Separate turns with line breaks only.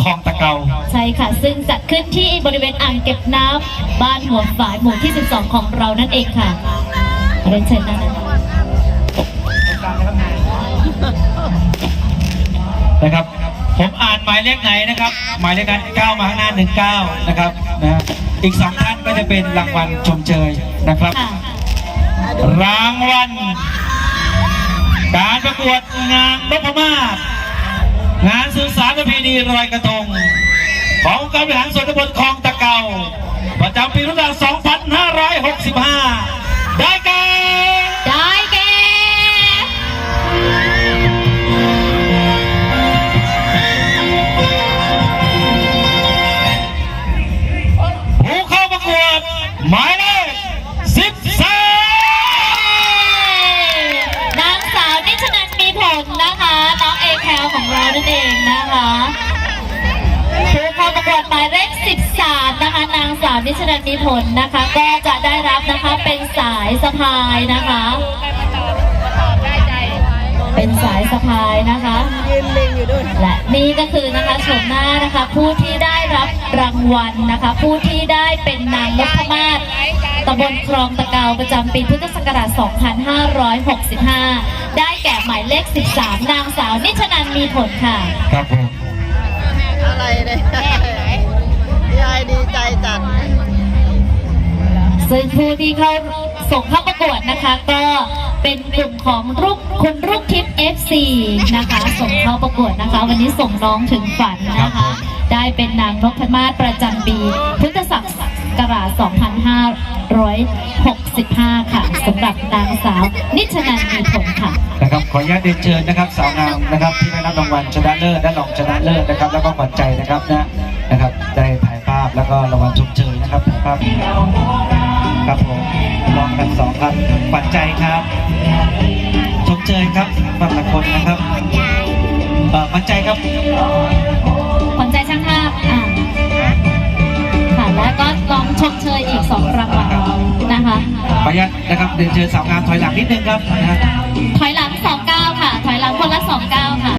คลองตะเกา
ใช่ค่ะ ซึ่งจัดขึ้นที่บริเวณอ่างเก็บน้ำบ้านหัวฝายหมู่ที่ 12 ของเรานั่นเองค่ะเรียนเชิญนะคะ
นะครับ ผมอ่านหมายเลขไหนนะครับ หมายเลขนั้นก้าวมาข้างหน้าหนึ่งเก้านะครับนะอีกสองท่านก็จะเป็นรางวัลชมเชยนะครับ
ค่ะ
รางวัลการประกวดงานนพมาศ งานสื่อสารประเพณีรอยกระทง ของการบริหารส่วนตำบลคลองตะเกาประจำปีพุทธศักราช2565 ข
องเรานั่นเองนะคะผู้เข้าประกวดหมายเลข13 นะคะ นางสาวนิชนันมีผลนะคะ ก็จะได้รับนะคะเป็นสายสะพายนะคะ เป็นสายสะพายนะคะ
ยืนลิงอยู่ด้วย
และนี่ก็คือนะคะโฉมหน้านะคะผู้ที่ได้รับรางวัลนะคะ ผู้ที่ได้เป็นนางนพมาศตำบลคลองตะเกาประจำปีพุทธศักราช 2565 ได้แก่หมายเลข 13 นางสาวนิชนันมีผลค่ะ
ครับผม
อะไรเนี่ยยายดีใจจัด
ซึ่งผู้ที่เข้าส่งเข้าประกวดนะคะ ก็เป็นกลุ่มของรุ่งคุณรุ่งทิพย์ FC นะคะ ส่งเข้าประกวดนะคะ วันนี้ส่งน้องถึงฝันนะคะ ได้เป็นนางนพมาศประจำปี พุทธศักราช 2565ค่ะสำหรับนางสาวนิชนันมีผลค่ะ
นะครับขออนุญาตเรียนเชิญนะครับ สาวงามนะครับที่ได้รับรางวัลชนะเลิศและรองชนะเลิศนะครับ แล้วก็ขวัญใจนะครับนะนะครับได้ถ่ายภาพแล้วก็รางวัลชมเชยนะครับถ่ายภาพครับผมรองกันสองครับขวัญใจครับชมเชยครับบางละคนนะครับเอ่อขวัญใจครับ
ขวัญใจช่างภาพอ่าค่ะแล้วก็ลองชมเชยอีก2รางวัลนะคะ
ขออนุญาตนะครับเรียนเชิญสาวงามถอยหลังนิดนึงครับนะฮะ
ถอยหลังสองเก้าวค่ะ ถอยหลังคนละสองเก้าวค่ะ